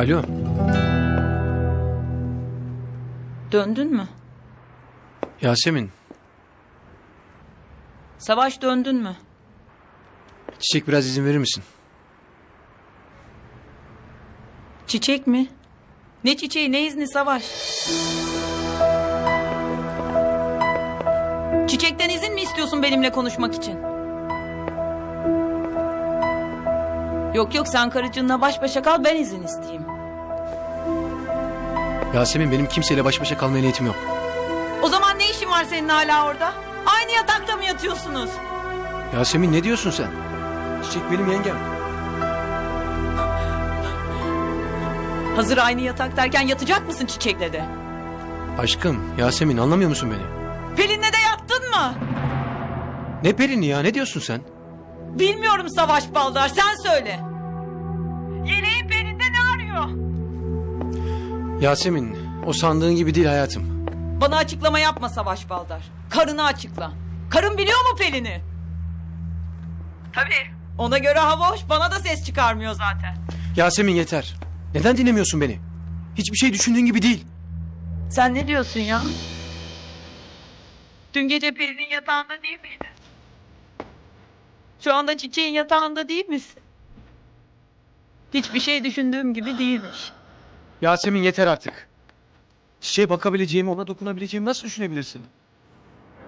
Alo. Döndün mü? Yasemin. Savaş döndün mü? Çiçek biraz izin verir misin? Çiçek mi? Ne çiçeği ne izni Savaş? Çiçekten izin mi istiyorsun benimle konuşmak için? Yok yok sen karıcığınla baş başa kal ben izin isteyeyim. Yasemin benim kimseyle baş başa kalmaya niyetim yok. O zaman ne işin var senin hala orada? Aynı yatakta mı yatıyorsunuz? Yasemin ne diyorsun sen? Çiçek benim yengem. Hazır aynı yatak derken yatacak mısın çiçekle de? Aşkım Yasemin anlamıyor musun beni? Pelin'le de yattın mı? Ne Pelin'i ya ne diyorsun sen? Bilmiyorum Savaş Baldar sen söyle. Yasemin o sandığın gibi değil hayatım. Bana açıklama yapma Savaş Baldar. Karını açıkla. Karın biliyor mu Pelin'i? Tabii. Ona göre hava hoş bana da ses çıkarmıyor zaten. Yasemin yeter. Neden dinlemiyorsun beni? Hiçbir şey düşündüğün gibi değil. Sen ne diyorsun ya? Dün gece Pelin'in yatağında değil miydin? Şu anda çiçeğin yatağında değil misin? Hiçbir şey düşündüğüm gibi değilmiş. Yasemin yeter artık. Çiçeğe bakabileceğimi, ona dokunabileceğimi nasıl düşünebilirsin?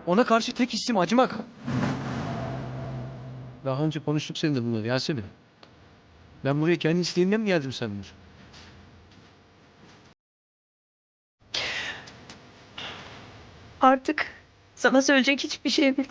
Ona karşı tek hissim acımak. Daha önce konuştuk seninle bunları Yasemin. Ben buraya kendi isteğimden mi geldim sandın? Artık sana söyleyecek hiçbir şey yok.